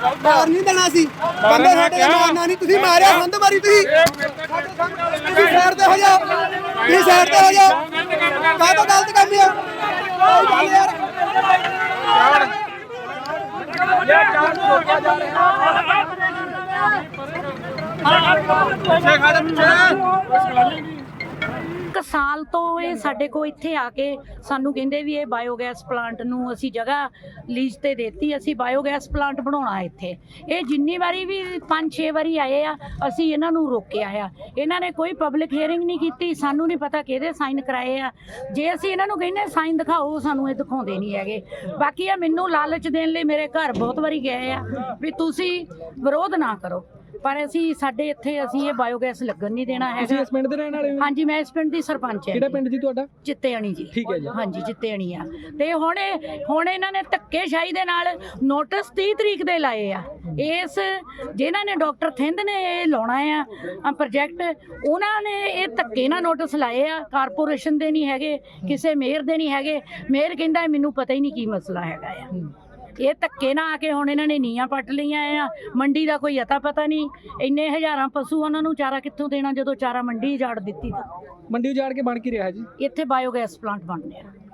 ਮਾਰ ਨਹੀਂ ਦੇਣਾ ਸੀ। ਬੰਦੇ ਸਾਡੇ ਨੇ ਮਾਰਨਾ ਨਹੀਂ। ਤੁਸੀਂ ਮਾਰਿਆ ਸੰਦ ਮਾਰੀ ਤੁਸੀਂ। ਤੁਸੀਂ ਸਾਈਡ ਤੇ ਹੋ ਜਾਓ। ਤੁਸੀਂ ਸਾਈਡ ਤੇ ਹੋ ਜਾਓ। ਕਾਹ ਤੋਂ ਗਲਤ ਕੰਮ ਹੈ ਕੋਈ ਗੱਲ ਯਾਰ ਇੱਕ ਸਾਲ ਤੋਂ ਇਹ ਸਾਡੇ ਕੋਲ ਇੱਥੇ ਆ ਕੇ ਸਾਨੂੰ ਕਹਿੰਦੇ ਵੀ ਇਹ ਬਾਇਓਗੈਸ ਪਲਾਂਟ ਨੂੰ ਅਸੀਂ ਜਗ੍ਹਾ ਲੀਜ਼ ਤੇ ਦਿੱਤੀ, ਅਸੀਂ ਬਾਇਓਗੈਸ ਪਲਾਂਟ ਬਣਾਉਣਾ ਇੱਥੇ। ਇਹ ਜਿੰਨੀ ਵਾਰੀ ਵੀ 5-6 ਵਾਰੀ ਆਏ ਆ, ਅਸੀਂ ਇਹਨਾਂ ਨੂੰ ਰੋਕਿਆ ਆ। ਇਹਨਾਂ ਨੇ ਕੋਈ ਪਬਲਿਕ ਹੀਅਰਿੰਗ ਨਹੀਂ ਕੀਤੀ, ਸਾਨੂੰ ਨਹੀਂ ਪਤਾ ਕਿਹਦੇ ਸਾਈਨ ਕਰਾਏ ਆ। ਜੇ ਅਸੀਂ ਇਹਨਾਂ ਨੂੰ ਕਹਿੰਦੇ ਸਾਈਨ ਦਿਖਾਓ, ਸਾਨੂੰ ਇਹ ਦਿਖਾਉਂਦੇ ਨਹੀਂ ਹੈਗੇ। ਬਾਕੀ ਆ ਮੈਨੂੰ ਲਾਲਚ ਦੇਣ ਲਈ ਮੇਰੇ ਘਰ ਬਹੁਤ ਵਾਰੀ ਗਏ ਆ ਵੀ ਤੁਸੀਂ ਵਿਰੋਧ ਨਾ ਕਰੋ। ਪਰ ਅਸੀਂ ਸਾਡੇ ਇੱਥੇ ਅਸੀਂ ਇਹ ਬਾਇਓਗੈਸ ਲੱਗਣ ਨਹੀਂ ਦੇਣਾ ਤੁਸੀਂ ਹੈਗਾ। ਇਸ ਪਿੰਡ ਦੇ ਰਹਿਣ ਵਾਲੇ ਹੋ? ਹਾਂਜੀ ਮੈਂ ਇਸ ਪਿੰਡ ਦੀ ਸਰਪੰਚ ਹਾਂ ਕਿਹੜਾ। ਪਿੰਡ ਜੀ ਤੁਹਾਡਾ? ਚਿੱਤੇਆਣੀ ਜੀ। ਠੀਕ ਹੈ ਜੀ। ਹਾਂਜੀ ਚਿੱਤੇਆਣੀ ਆ। ਤੇ ਹੁਣ ਇਹ- ਹੁਣ ਇਹਨਾਂ ਨੇ ਧੱਕੇਸ਼ਾਹੀ ਦੇ ਨਾਲ ਨੋਟਿਸ 30 ਤਰੀਕ ਦੇ ਲਾਏ ਆ। ਇਸ ਜਿਨ੍ਹਾਂ ਨੇ ਡਾਕਟਰ ਥਿੰਦ ਨੇ ਇਹ ਲਾਉਣਾ ਆ ਪ੍ਰੋਜੈਕਟ ਉਹਨਾਂ ਨੇ ਇਹ ਧੱਕੇ ਨਾਲ ਨੋਟਿਸ ਲਾਏ ਆ। ਕਾਰਪੋਰੇਸ਼ਨ ਦੇ ਨਹੀਂ ਹੈਗੇ ਕਿਸੇ ਮੇਅਰ ਦੇ ਨਹੀਂ ਹੈਗੇ। ਮੇਅਰ ਕਹਿੰਦਾ ਮੈਨੂੰ ਪਤਾ ਹੀ ਨਹੀਂ ਕੀ ਮਸਲਾ ਹੈਗਾ ਆ। ਇਹ ਧੱਕੇ ਨਾ ਆ ਕੇ ਹੁਣ ਇਹਨਾਂ ਨੇ ਨੀਆਂ ਪੱਟ ਲਈਆਂ ਆ। ਮੰਡੀ ਦਾ ਕੋਈ ਅਤਾ ਪਤਾ ਨਹੀਂ। ਇੰਨੇ ਹਜ਼ਾਰਾਂ ਪਸ਼ੂ ਉਹਨਾਂ ਨੂੰ ਚਾਰਾ ਕਿੱਥੋਂ ਦੇਣਾ ਜਦੋਂ ਚਾਰਾ ਮੰਡੀ ਉਜਾੜ ਦਿੱਤੀ ਤਾਂ। ਮੰਡੀ ਉਜਾੜ ਕੇ ਬਣ ਕੀ ਰਿਹਾ ਜੀ? ਇੱਥੇ ਬਾਇਓਗੈਸ ਪਲਾਂਟ ਬਣ ਰਿਹਾ।